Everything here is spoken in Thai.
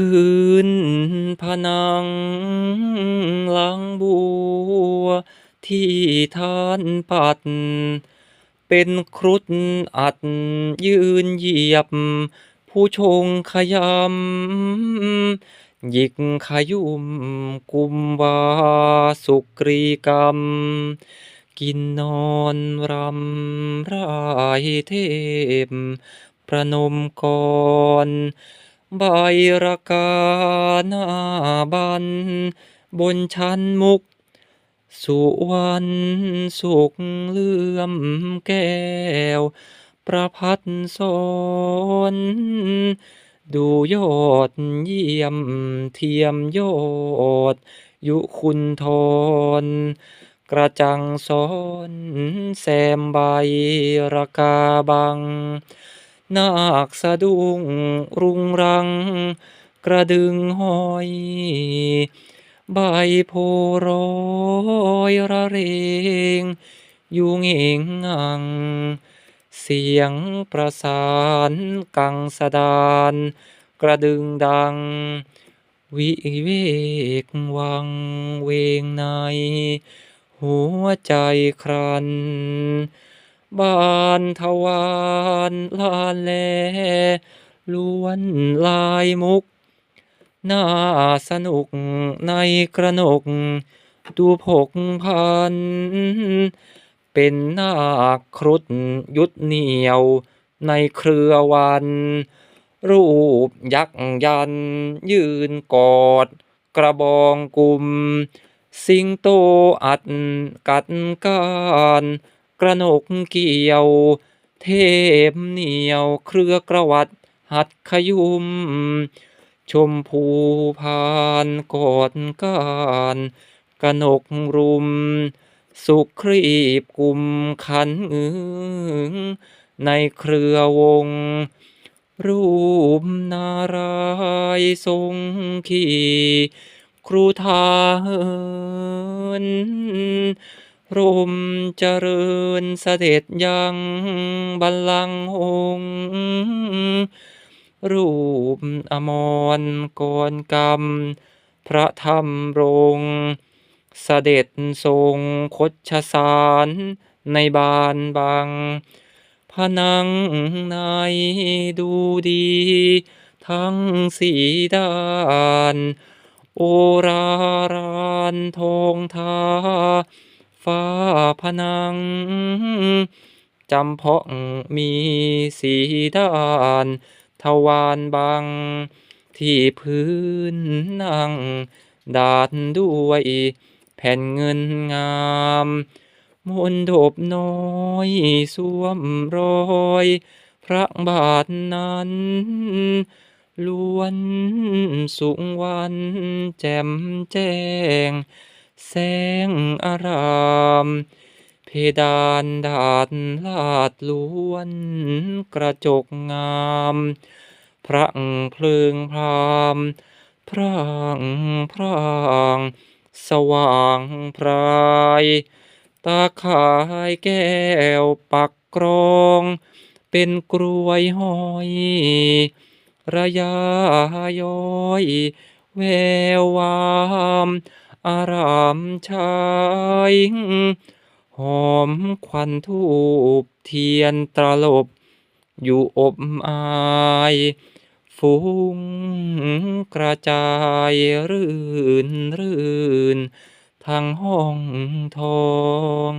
พื้นผนังหลังบัว ที่ท่านปัด เป็นครุฑอัดยืนเหยียบ ผู้ชงขยำหยิกขยุมกุมวาสุกรีกรรม กินนอนรำรายเทพ ประนมกร ใบรากาหน้าบัน บนชั้นมุก สุวรรณสุขเลื่อมแก้ว ประพัดสอนดูยอดเยี่ยมเทียมยอด ยุคุณทรกระจังซ้อนแซมใบรากาบัง นาคสะดุ้งรุงรัง กระดึงหอย ใบโพธิ์โรยระเรงอยู่เหง่งงัง เสียงประสานกังสดาน กระดึงดัง วิเวกวังเวงใน หัวใจครัน บานทวารลานแลล้วนลายมุก น่าสนุกในกระหนก ดูผกพัน เป็นนาคครุฑยุทธเหนียวในเครือวัน รูปยักษ์ยัน ยืนกอด กระบองกุมสิงโตอัดกัดกาน ระหนกเกี่ยว เทพเหนียวเครือกระวัดหัดขยุม ชมพูพานกอดก้านกระนกรุม สุครีบกุมขันเงึงในเครือวง รูปนารายทรงขี่ครุฑาเหิน ร่มเจริญเสด็จยังบัลลังก์หงส์รูปอมรกรกรรม พระธรรมรงเสด็จทรงคดชสารในบานบังผนังในดูดี ทั้งสี่ด้าน โอรารานทองทา ฟ้าผนังจำเพาะมีสี่ด้านทวารบัง ที่พื้นนั่ง ดาดด้วยแผ่นเงินงามมนตบน้อยสวมรอย พระบาทนั้นล้วนสุวรรณแจ่มแจ้ง แสงอาราม เพดานดาษลาดล้วน กระจกงาม พรั่งเพลิงพรามพร่างพร่างสว่างพราย ตาขายแก้วปักกรอง เป็นกรวยห้อย ระยาย้อย แวววาม อารามชายหอมควันธูปเทียนตลบ อยู่อบอายฟุ้งกระจายรื่นรื่นทั้งห้องทอง